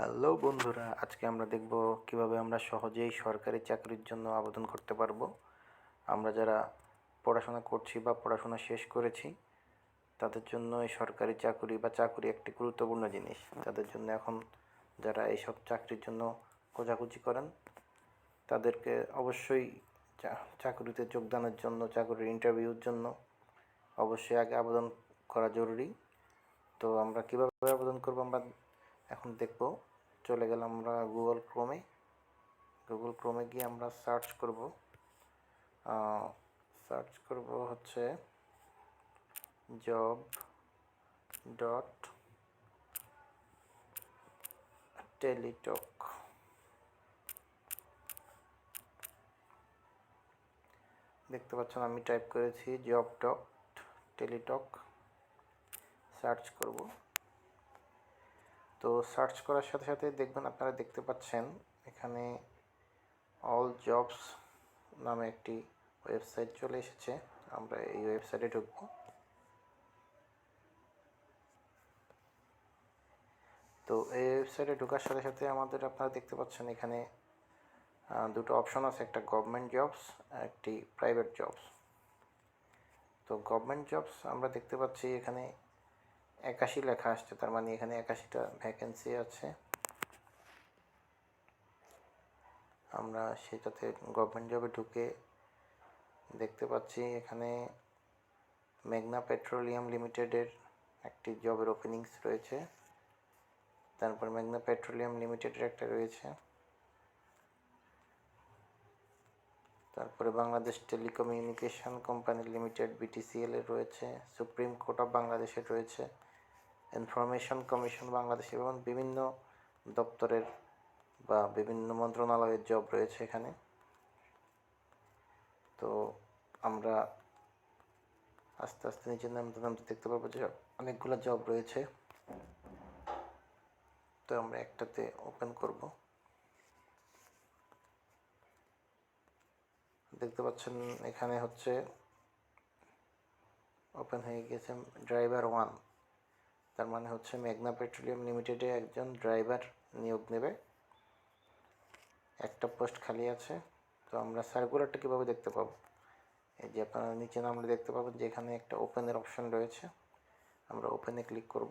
Hello বন্ধুরা, আজকে আমরা দেখব কীভাবে আমরা সহজেই সরকারি চাকরির জন্য আবেদন করতে পারব। আমরা যারা পড়াশোনা করছি বা পড়াশোনা শেষ করেছি, তাদের জন্য এই সরকারি চাকরি বা চাকরি একটি গুরুত্বপূর্ণ জিনিস। তাদের জন্য এখন যারা এইসব চাকরির জন্য খোঁজাখুঁজি করেন, তাদেরকে অবশ্যই চাকরিতে যোগদানের জন্য, চাকরির ইন্টারভিউর জন্য অবশ্যই আগে আবেদন করা জরুরি। তো আমরা কীভাবে আবেদন করব আমরা এখন দেখব। চলে গেলাম আমরা গুগল ক্রোমে গুগল ক্রোমে গিয়ে আমরা সার্চ করব। সার্চ করব হচ্ছে জব ডট টেলিটক দেখতে পাচ্ছেন আমি টাইপ করেছি জব ডট টেলিটক সার্চ করব। তো সার্চ করার সাথে সাথে দেখবেন আপনারা দেখতে পাচ্ছেন, এখানে অল জবস নামে একটি ওয়েবসাইট চলে এসেছে। আমরা এই ওয়েবসাইটে ঢুকব। তো এই ওয়েবসাইটে ঢোকার সাথে সাথে আমাদের আপনারা দেখতে পাচ্ছেন এখানে দুটো অপশন আছে, একটা গভর্নমেন্ট জবস একটি প্রাইভেট জবস তো গভর্নমেন্ট জবস আমরা দেখতে পাচ্ছি এখানে একাশি লেখা আসছে, তার মানে এখানে একাশিটা ভ্যাকেন্সি আছে। আমরা সেটাতে গভর্নমেন্ট জবে ঢুকে দেখতে পাচ্ছি এখানে মেঘনা পেট্রোলিয়াম লিমিটেডের একটি জবের ওপেনিংস রয়েছে। তারপর মেঘনা পেট্রোলিয়াম লিমিটেডের একটা রয়েছে। তারপরে Bangladesh telecommunication company limited BTCL এর রয়েছে। সুপ্রিম কোর্ট অফ বাংলাদেশের রয়েছে। ইনফরমেশন কমিশন বাংলাদেশ এবং বিভিন্ন দপ্তরের বা বিভিন্ন মন্ত্রণালয়ের জব রয়েছে এখানে। তো আমরা আস্তে আস্তে নিচে নামতে নামতে দেখতে পাবো যে অনেকগুলো জব রয়েছে। তো আমরা একটাতে ওপেন করব। দেখতে পাচ্ছেন এখানে হচ্ছে ওপেন হয়ে গেছে ড্রাইভার ওয়ান। তার মানে হচ্ছে মেঘনা পেট্রোলিয়াম লিমিটেডে একজন ড্রাইভার নিয়োগ নেবে। একটা পোস্ট খালি আছে। তো আমরা সার্কুলারটা কীভাবে দেখতে পাবো? এই যে আপনারা নিচে নামলে দেখতে পাবেন যে এখানে একটা ওপেনের অপশন রয়েছে। আমরা ওপেনে ক্লিক করব।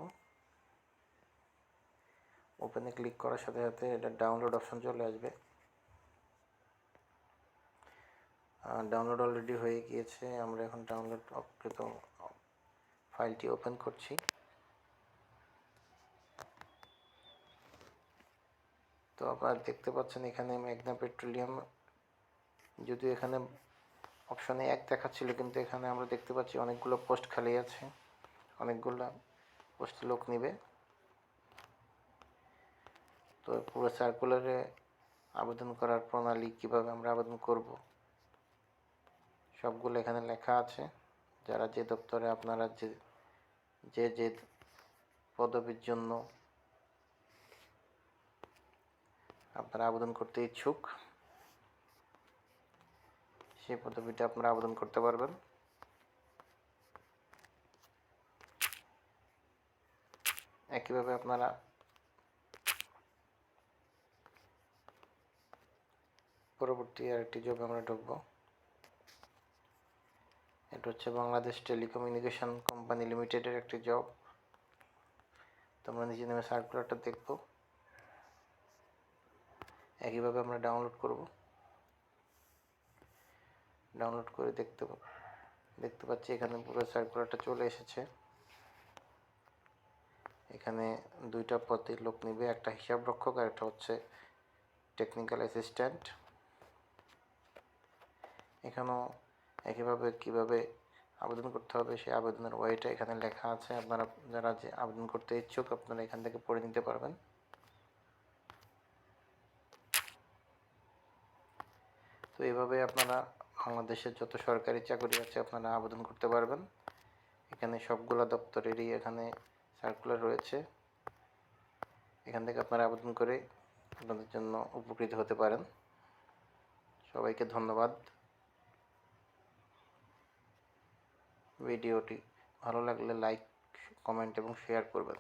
ওপেনে ক্লিক করার সাথে সাথে এটা ডাউনলোড অপশন চলে আসবে। ডাউনলোড অলরেডি হয়ে গিয়েছে। আমরা এখন ডাউনলোড অকৃত ফাইলটি ওপেন করছি। তো আপনারা দেখতে পাচ্ছেন এখানে মেঘনা পেট্রোলিয়াম। যদিও এখানে অপশানে এক দেখাচ্ছিল, কিন্তু এখানে আমরা দেখতে পাচ্ছি অনেকগুলো পোস্ট খালি আছে। অনেকগুলো পোস্ট লোক নেবে। তো পুরো সার্কুলারে আবেদন করার প্রণালী কীভাবে আমরা আবেদন করব, সবগুলো এখানে লেখা আছে। যারা যে দপ্তরে, আপনারা যে যে যে পদবীর জন্য আপনারা আবেদন করতে ইচ্ছুক, সেই পদবিটা আপনারা আবেদন করতে পারবেন। একইভাবে আপনারা পরবর্তী আরেকটি জবে আমরা ঢুকবো। এটা হচ্ছে বাংলাদেশ টেলিকমিউনিকেশন কোম্পানি লিমিটেডের একটি জব তোমরা নিজে নেমে সার্কুলারটা দেখব। একইভাবে আমরা ডাউনলোড করব। ডাউনলোড করে দেখতে দেখতে পাচ্ছি এখানে পুরো সার্কুলারটা চলে এসেছে। এখানে দুইটা পদে লোক নিবে, একটা হিসাব রক্ষক আর একটা হচ্ছে টেকনিক্যাল অ্যাসিস্ট্যান্ট এখানেও একইভাবে কীভাবে আবেদন করতে হবে, সেই আবেদনের ওয়েটা এখানে লেখা আছে। আপনারা, যারা যে আবেদন করতে ইচ্ছুক, আপনারা এখান থেকে পড়ে নিতে পারবেন। তো এইভাবে আপনারা বাংলাদেশের যত সরকারি চাকরি আছে আপনারা আবেদন করতে পারবেন। এখানে সবগুলা দপ্তরেরই এখানে সার্কুলার রয়েছে। এখান থেকে আপনারা আবেদন করে আপনাদের জন্য উপকৃত হতে পারেন। সবাইকে ধন্যবাদ। ভিডিওটি ভালো লাগলে লাইক কমেন্ট এবং শেয়ার করবেন।